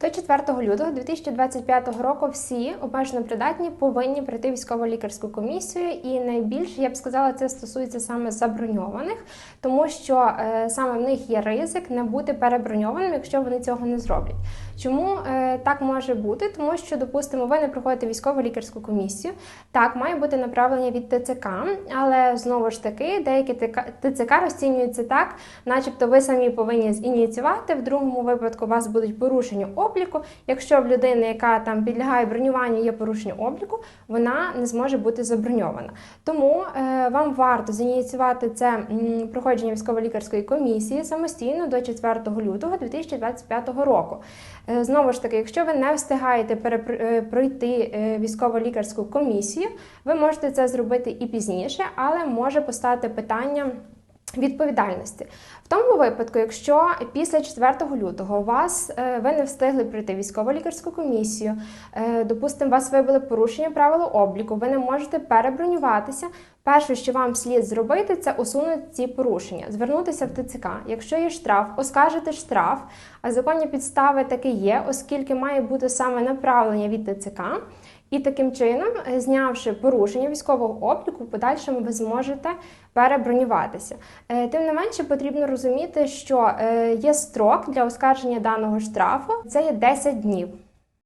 До 4 лютого 2025 року всі обмежено придатні повинні пройти військово-лікарську комісію, і найбільше я б сказала, це стосується саме заброньованих, тому що е, саме в них є ризик не бути переброньованим, якщо вони цього не зроблять. Чому е, так може бути? Тому що, допустимо, ви не проходите військово-лікарську комісію. Так, має бути направлення від ТЦК, але знову ж таки, деякі ТЦК розцінюються так, начебто ви самі повинні зініціювати. В другому випадку у вас будуть порушення обліку. Якщо в людини, яка там підлягає бронюванню, є порушення обліку, вона не зможе бути заброньована. Тому е, вам варто зініціювати це проходження військово-лікарської комісії самостійно до 4 лютого 2025 року. Е, Знову ж таки, якщо ви не встигаєте е, пройти військово-лікарську комісію, ви можете це зробити і пізніше, але може постати питання. Відповідальності в тому випадку, якщо після 4 лютого вас е, ви не встигли пройти військово-лікарську комісію, е, допустимо, вас вибили порушення правил обліку, ви не можете перебронюватися. Перше, що вам слід зробити, це усунути ці порушення, звернутися в ТЦК. Якщо є штраф, оскаржити штраф, а законні підстави таки є, оскільки має бути саме направлення від ТЦК. І таким чином, е, знявши порушення військового обліку, в подальшому ви зможете перебронюватися. Е, Тим не менше, потрібно розуміти, що е, є строк для оскарження даного штрафу це є 10 днів.